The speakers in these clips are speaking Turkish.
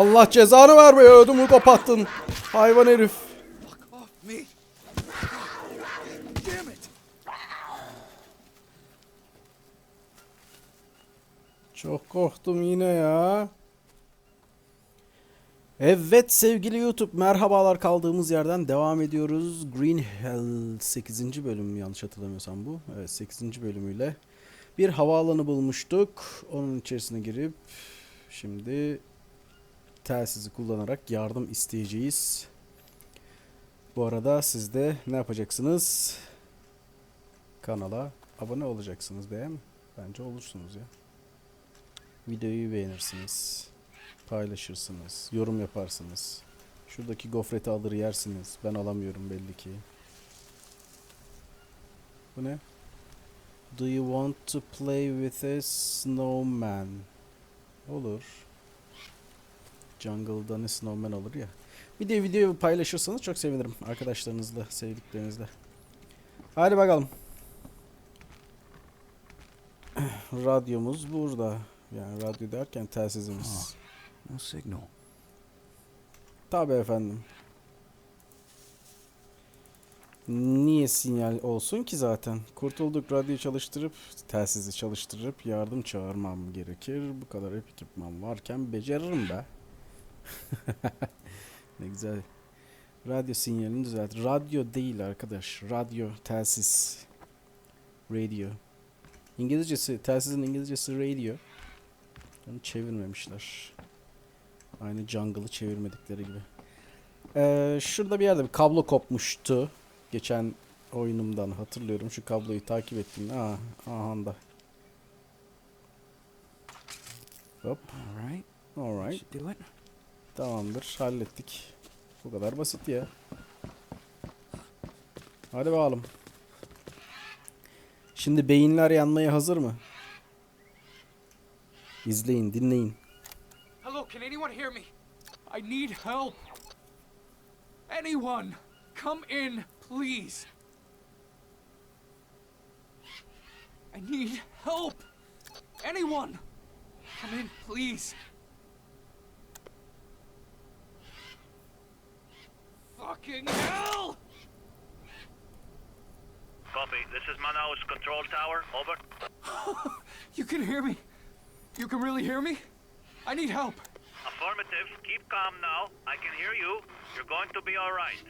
Allah cezanı vermeye ödümü kopattın. Hayvan herif. Çok korktum yine ya. Evet sevgili YouTube merhabalar kaldığımız yerden devam ediyoruz. Green Hell 8. bölüm yanlış hatırlamıyorsam bu. Evet 8. bölümüyle bir havaalanı bulmuştuk. Onun içerisine girip şimdi telsizi kullanarak yardım isteyeceğiz. Bu arada siz de ne yapacaksınız? Kanala abone olacaksınız değil mi? Bence olursunuz ya. Videoyu beğenirsiniz. Paylaşırsınız. Yorum yaparsınız. Şuradaki gofreti alır yersiniz. Ben alamıyorum belli ki. Bu ne? Do you want to play with a snowman? Olur. Jungle'da ne snowman olur ya. Bir de videoyu paylaşırsanız çok sevinirim. Arkadaşlarınızla, sevdiklerinizle. Hadi bakalım. Radyomuz burada. Yani radyo derken telsizimiz. No signal. Tabii efendim. Niye sinyal olsun ki zaten? Kurtulduk radyoyu çalıştırıp, telsizi çalıştırıp yardım çağırmam gerekir. Bu kadar ekipman varken beceririm be. ne güzel. Radyo sinyalini düzelt. Radyo değil arkadaş. Radyo, telsiz. Radio. İngilizcesi, telsizin İngilizcesi radio. Onu çevirmemişler. Aynı jungle'ı çevirmedikleri gibi. Ee, şurada bir yerde bir kablo kopmuştu. Geçen oyunumdan hatırlıyorum. Şu kabloyu takip ettim. Aa, aha da. Hop. All right. Tamamdır. Hallettik. Bu kadar basit ya. Hadi bakalım. Şimdi beyinler yanmaya hazır mı? İzleyin, dinleyin. Hello, can anyone hear me? I need help. Anyone, come in, please. I need help. Anyone, come in, please. Fucking hell! Copy. This is Manaus Control Tower. Over. You can hear me. You can really hear me? I need help. Affirmative. Keep calm now. I can hear you. You're going to be all right.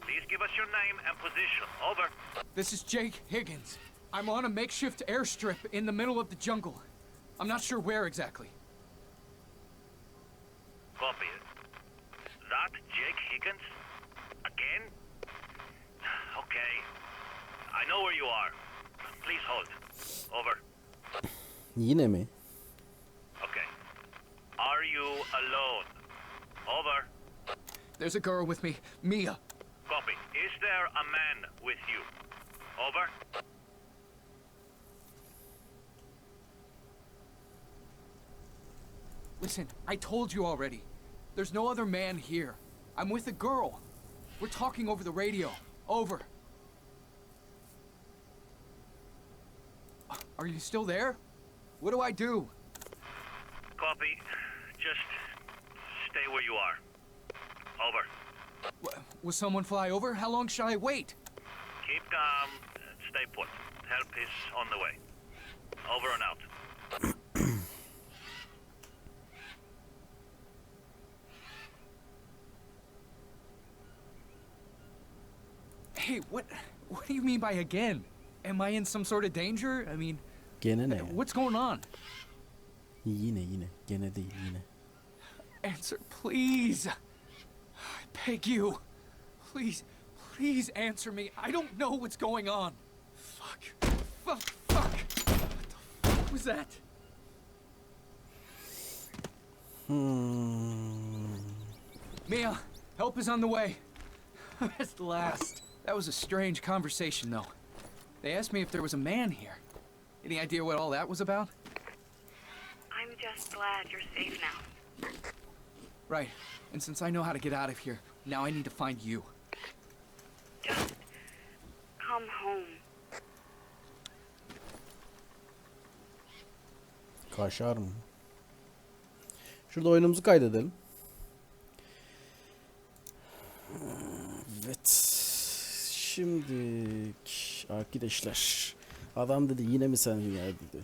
Please give us your name and position. Over. This is Jake Higgins. I'm on a makeshift airstrip in the middle of the jungle. I'm not sure where exactly. Copy. That Jake Higgins? Again? Okay. I know where you are. Please hold. Over. Yine mi? Okay. Are you alone? Over. There's a girl with me, Mia. Copy. Is there a man with you? Over. Listen, I told you already. There's no other man here. I'm with a girl. We're talking over the radio. Over. Are you still there? What do I do? Copy. Just stay where you are. Over. W- will someone fly over? How long shall I wait? Keep calm. Stay put. Help is on the way. Over and out. Hey, what what do you mean by again? Am I in some sort of danger? I mean, Gene ne? ya? what's going on? Yine yine. Gene değil yine. Answer, please. I beg you. Please, please answer me. I don't know what's going on. Fuck. Fuck. Fuck. What the fuck was that? Hmm. Mia, help is on the way. At last. That was a strange conversation, though. They asked me if there was a man here. Any idea what all that was about? I'm just glad you're safe now. Right. And since I know how to get out of here, now I need to find you. Just come home. Kaşar mı? Şurada oyunumuzu kaydedelim. Evet. Şimdi arkadaşlar adam dedi yine mi sen ya dedi.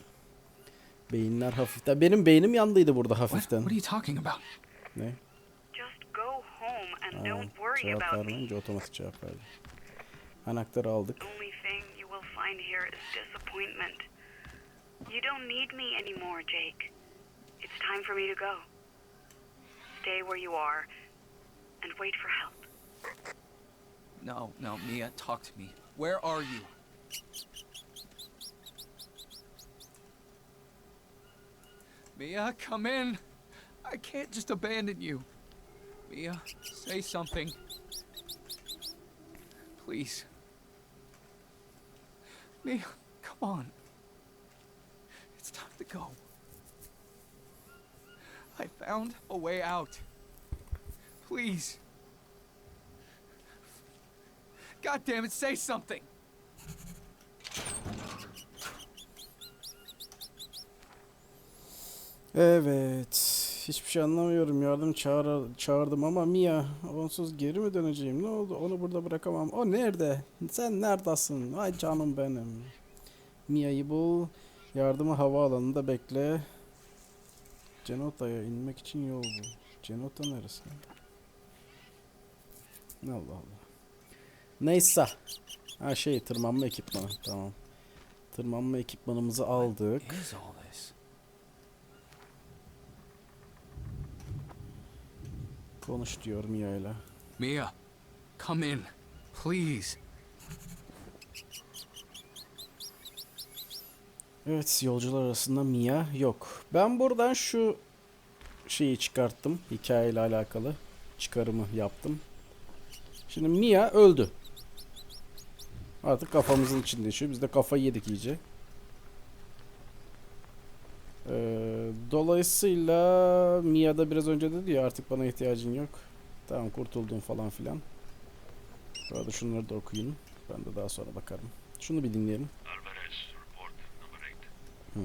Beyinler hafiften. Benim beynim yandıydı burada What? hafiften. What are you talking about? Ne? Just go home and Aa, don't worry cevap about me. vermeyince otomatik cevap verdi. Anahtarı aldık. The only thing you will find here is disappointment. You don't need me anymore, Jake. It's time for me to go. Stay where you are and wait for help. No, no, Mia, talk to me. Where are you? Mia, come in. I can't just abandon you. Mia, say something. Please. Mia, come on. It's time to go. I found a way out. Please. God damn it, say something. Evet. Hiçbir şey anlamıyorum. Yardım çağır, çağırdım ama Mia onsuz geri mi döneceğim? Ne oldu? Onu burada bırakamam. O nerede? Sen neredesin? Ay canım benim. Mia'yı bul. Yardımı havaalanında bekle. Cenota'ya inmek için yol bul. Cenota neresi? Allah Allah. Neyse. Ha şey tırmanma ekipmanı. Tamam. Tırmanma ekipmanımızı aldık. What is all this? Konuş diyor Mia ile. Mia, come in, please. Evet yolcular arasında Mia yok. Ben buradan şu şeyi çıkarttım. Hikayeyle alakalı çıkarımı yaptım. Şimdi Mia öldü. Artık kafamızın içinde yaşıyor. Biz de kafayı yedik iyice. Ee, dolayısıyla Mia da biraz önce dedi ya artık bana ihtiyacın yok. Tamam kurtuldum falan filan. Bu arada şunları da okuyun. Ben de daha sonra bakarım. Şunu bir dinleyelim. Alvarez, report number eight. Hmm.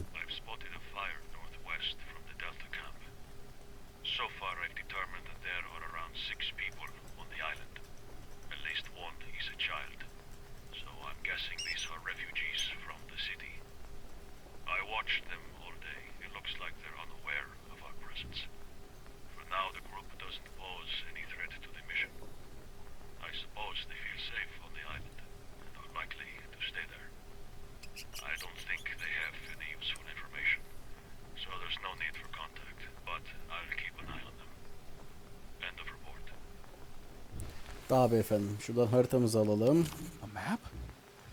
Daha beyefendim. Şuradan haritamızı alalım. A map?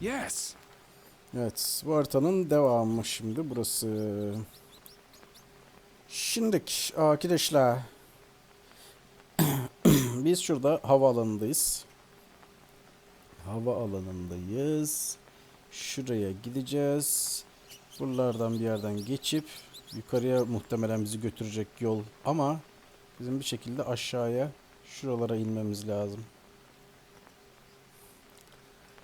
Yes. Evet, bu haritanın devamı şimdi burası. Şimdi arkadaşlar biz şurada havaalanındayız. Havaalanındayız. Şuraya gideceğiz. Buralardan bir yerden geçip yukarıya muhtemelen bizi götürecek yol ama bizim bir şekilde aşağıya şuralara inmemiz lazım.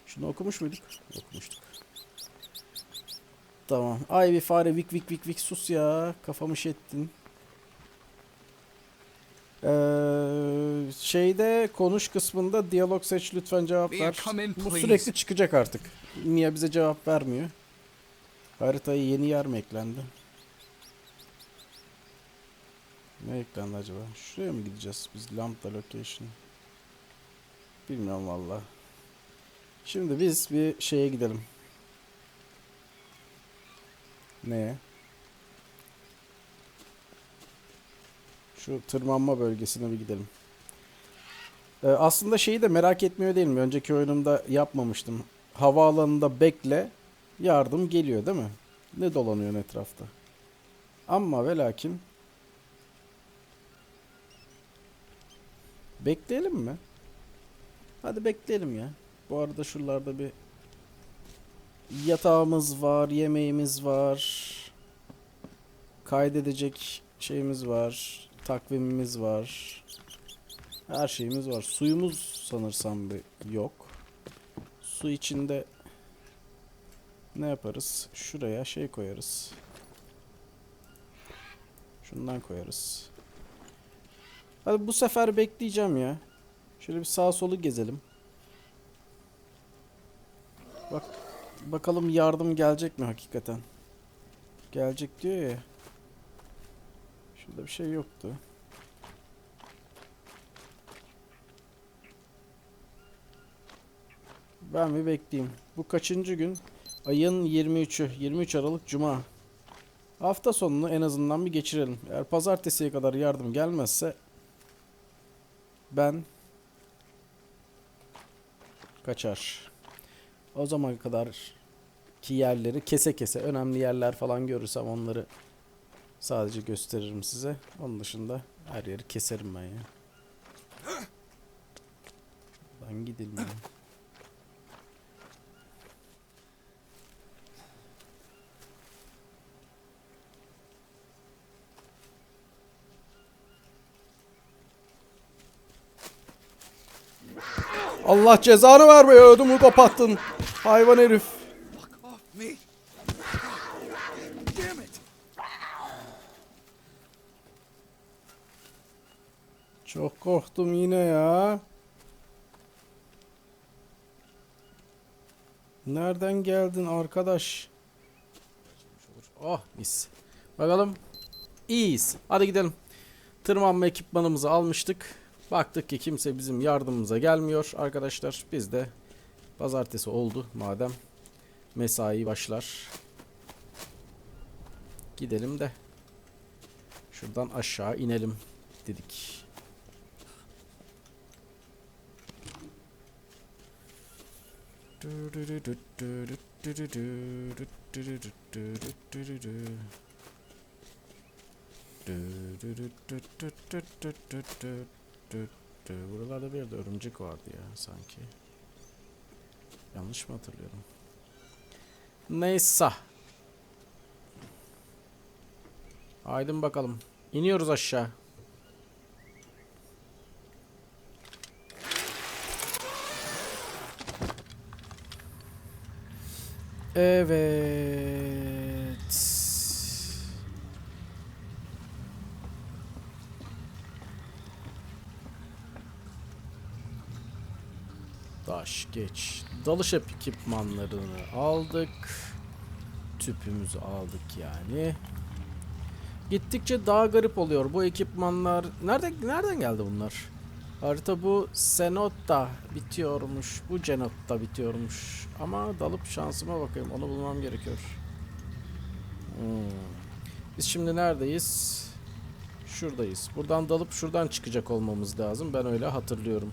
Şunu okumuş muyduk? Okumuştuk. Tamam. Ay bir fare vik vik vik vik sus ya. Kafamı şettin. Ee, şeyde konuş kısmında diyalog seç lütfen cevap ver. Bu sürekli çıkacak artık. Mia bize cevap vermiyor. Haritaya yeni yer mi eklendi? Ne eklendi acaba? Şuraya mı gideceğiz biz? Lambda location. Bilmiyorum valla. Şimdi biz bir şeye gidelim. Ne? Şu tırmanma bölgesine bir gidelim. Ee, aslında şeyi de merak etmiyor değilim. Önceki oyunumda yapmamıştım. Havaalanında bekle, yardım geliyor değil mi? Ne dolanıyorsun etrafta? Ama ve lakin bekleyelim mi? Hadi bekleyelim ya. Bu arada şuralarda bir yatağımız var, yemeğimiz var. Kaydedecek şeyimiz var, takvimimiz var. Her şeyimiz var. Suyumuz sanırsam bir yok. Su içinde ne yaparız? Şuraya şey koyarız. Şundan koyarız. Hadi bu sefer bekleyeceğim ya. Şöyle bir sağa solu gezelim. Bak bakalım yardım gelecek mi hakikaten? Gelecek diyor ya. Şurada bir şey yoktu. Ben bir bekleyeyim. Bu kaçıncı gün? Ayın 23'ü. 23 Aralık Cuma. Hafta sonunu en azından bir geçirelim. Eğer pazartesiye kadar yardım gelmezse ben kaçar. O zamana kadar ki yerleri kese kese önemli yerler falan görürsem onları sadece gösteririm size. Onun dışında her yeri keserim ben ya. Gidelim ya. Allah cezanı vermeye ödümü kopattın. Hayvan herif. Fuck off me. Damn it. Çok korktum yine ya. Nereden geldin arkadaş? Oh mis. Bakalım. İyiyiz. Hadi gidelim. Tırmanma ekipmanımızı almıştık. Baktık ki kimse bizim yardımımıza gelmiyor arkadaşlar. Biz de pazartesi oldu madem. Mesai başlar. Gidelim de şuradan aşağı inelim dedik. Buralarda bir yerde örümcek vardı ya sanki. Yanlış mı hatırlıyorum? Neyse. Aydın bakalım. İniyoruz aşağı. Evet. Daş geç. Dalış ekipmanlarını aldık. Tüpümüzü aldık yani. Gittikçe daha garip oluyor bu ekipmanlar. Nerede nereden geldi bunlar? Harita bu Senotta bitiyormuş. Bu Cenotta bitiyormuş. Ama dalıp şansıma bakayım. Onu bulmam gerekiyor. Hmm. Biz şimdi neredeyiz? Şuradayız. Buradan dalıp şuradan çıkacak olmamız lazım. Ben öyle hatırlıyorum.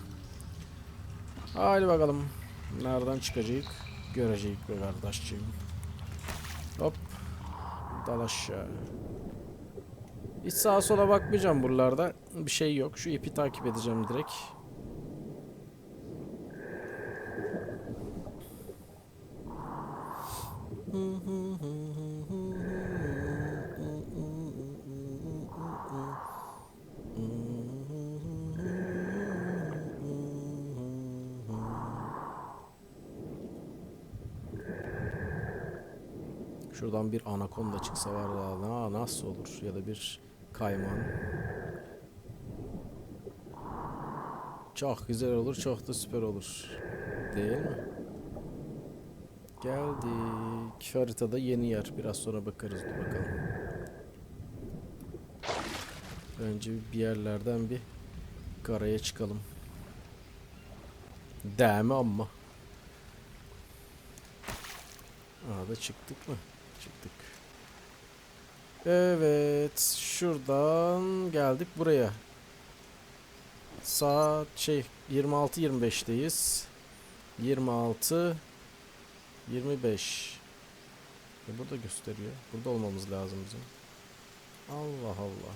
Haydi bakalım. Nereden çıkacak? Görecek be kardeşciğim. Hop. Dal aşağı. Hiç sağa sola bakmayacağım buralarda. Bir şey yok. Şu ipi takip edeceğim direkt. Şuradan bir anakonda çıksa var na- nasıl olur ya da bir kayman. Çok güzel olur, çok da süper olur. Değil mi? Geldik. Haritada yeni yer. Biraz sonra bakarız dur bakalım. Önce bir yerlerden bir karaya çıkalım. Değil mi amma? Aa da çıktık mı? Çıktık. Evet, şuradan geldik buraya. Saat şey 26 25'teyiz. 26 25. E burada gösteriyor. Burada olmamız lazım bizim. Allah Allah.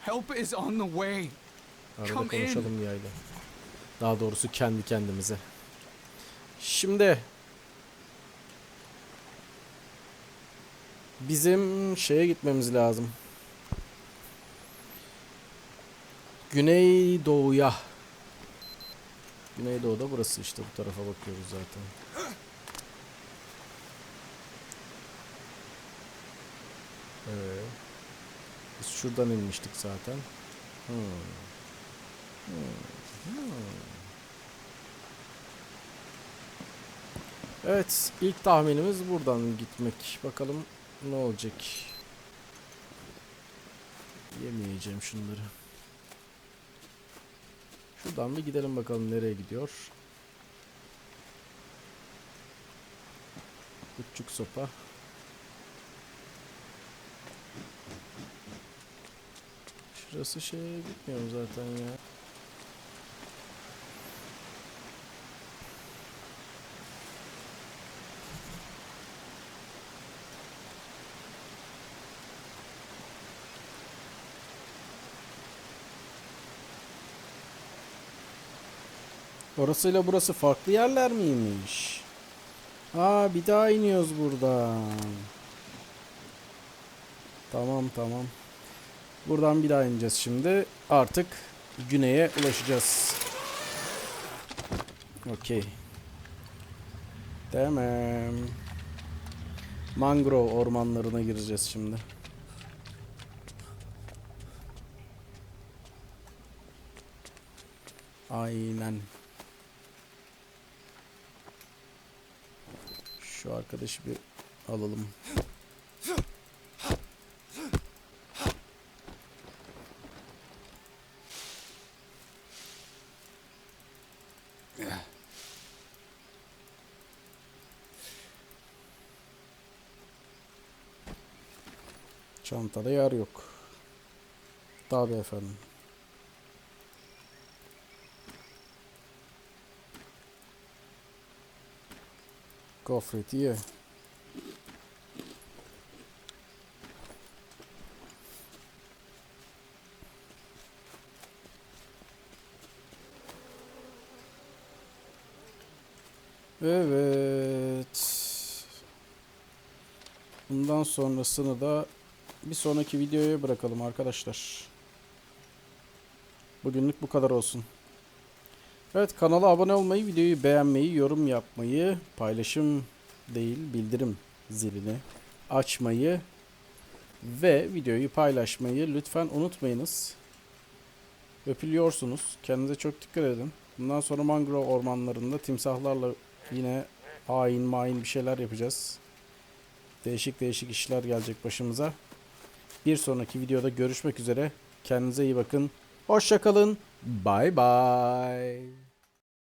Help is on the way. Arada konuşalım yayla. Daha doğrusu kendi kendimize. Şimdi bizim şeye gitmemiz lazım. Güneydoğuya. Güneydoğu'da burası işte bu tarafa bakıyoruz zaten. Evet. Biz şuradan inmiştik zaten. Hmm. Hmm. Hmm. Evet, ilk tahminimiz buradan gitmek. Bakalım ne olacak. Yemeyeceğim şunları. Şuradan bir gidelim bakalım nereye gidiyor. Küçük sopa. Şurası şeye gitmiyor mu zaten ya? Orasıyla burası farklı yerler miymiş? Aa bir daha iniyoruz buradan. Tamam tamam. Buradan bir daha ineceğiz şimdi. Artık güneye ulaşacağız. Okey. Tamam. Mangrove ormanlarına gireceğiz şimdi. Aynen. Şu arkadaşı bir alalım. Çantada yer yok. Tabii efendim. Gofret ye. Evet. Bundan sonrasını da bir sonraki videoya bırakalım arkadaşlar. Bugünlük bu kadar olsun. Evet kanala abone olmayı, videoyu beğenmeyi, yorum yapmayı, paylaşım değil bildirim zilini açmayı ve videoyu paylaşmayı lütfen unutmayınız. Öpülüyorsunuz. Kendinize çok dikkat edin. Bundan sonra mangrove ormanlarında timsahlarla yine hain main bir şeyler yapacağız. Değişik değişik işler gelecek başımıza. Bir sonraki videoda görüşmek üzere. Kendinize iyi bakın. Hoşçakalın. Bye bye.